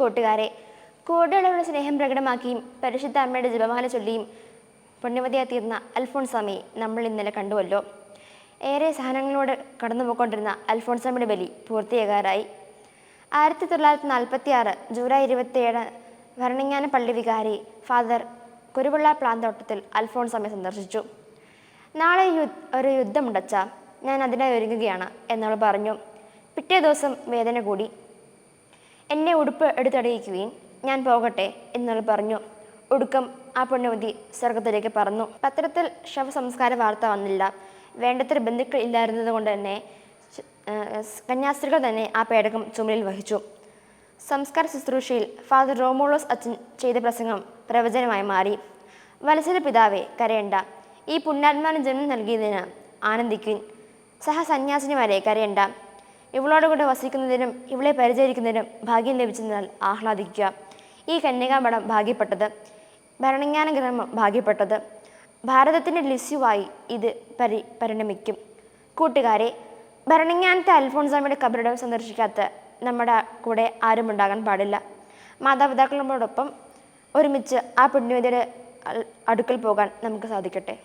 കൂട്ടുകാരെ കൂടെയുള്ളവരുടെ സ്നേഹം പ്രകടമാക്കിയും പരിശുദ്ധ അമ്മയുടെ ജപമാല ചൊല്ലിയും പുണ്യവതിയായി തീർന്ന അൽഫോൺസാമയെ നമ്മൾ ഇന്നലെ കണ്ടുവല്ലോ. ഏറെ സഹനങ്ങളോട് കടന്നുപോയിക്കൊണ്ടിരുന്ന അൽഫോൺസാമയുടെ ബലി പൂർത്തിയാകാറായി. ആയിരത്തി തൊള്ളായിരത്തി നാൽപ്പത്തി ആറ് ജൂലൈ ഇരുപത്തിയേഴ് ഭരണങ്ങാന പള്ളി വികാരി ഫാദർ കുരുവിള്ള പ്ലാന്തോട്ടത്തിൽ അൽഫോൺസാമയെ സന്ദർശിച്ചു. നാളെ ഒരു യുദ്ധമുണ്ടച്ച ഞാൻ അതിനായി ഒരുങ്ങുകയാണ് എന്നവൾ പറഞ്ഞു. പിറ്റേ ദിവസം വേദന കൂടി. എന്നെ ഉടുപ്പ് എടുത്തടിയിക്കുകയും ഞാൻ പോകട്ടെ എന്നവൾ പറഞ്ഞു. ഒടുക്കം ആ പുണ്യവതി സ്വർഗത്തിലേക്ക് പറഞ്ഞു പത്രത്തിൽ ശവസംസ്കാര വാർത്ത വന്നില്ല. വേണ്ടത്ര ബന്ധുക്കൾ ഇല്ലായിരുന്നത് കൊണ്ട് തന്നെ കന്യാസ്ത്രീകൾ തന്നെ ആ പേടകം ചുമലിൽ വഹിച്ചു. സംസ്കാര ശുശ്രൂഷയിൽ ഫാദർ റോമോളോസ് അച്ഛൻ ചെയ്ത പ്രസംഗം പ്രവചനമായി മാറി. വലസര പിതാവെ കരയണ്ട. ഈ പുണ്യാത്മാവിന് ജന്മം നൽകിയതിന് ആനന്ദിക്കും സഹസന്യാസിനിമാരെ കരയണ്ട. ഇവളോട് കൂടെ വസിക്കുന്നതിനും ഇവളെ പരിചരിക്കുന്നതിനും ഭാഗ്യം ലഭിച്ചതിനാൽ ആഹ്ലാദിക്കുക. ഈ കന്യകാമഠം ഭാഗ്യപ്പെട്ടത് ഭരണജ്ഞാന ഗ്രഹം ഭാഗ്യപ്പെട്ടത്. ഭാരതത്തിന്റെ ലിസ്യുവായി ഇത് പരി പരിണമിക്കും. കൂട്ടുകാരെ ഭരണജ്ഞാനത്തെ അൽഫോൺസാമിയുടെ കബറിടം സന്ദർശിക്കാത്ത നമ്മുടെ കൂടെ ആരും ഉണ്ടാകാൻ പാടില്ല. മാതാപിതാക്കളോടൊപ്പം ഒരുമിച്ച് ആ പുണ്യവതിയുടെ അടുക്കൽ പോകാൻ നമുക്ക് സാധിക്കട്ടെ.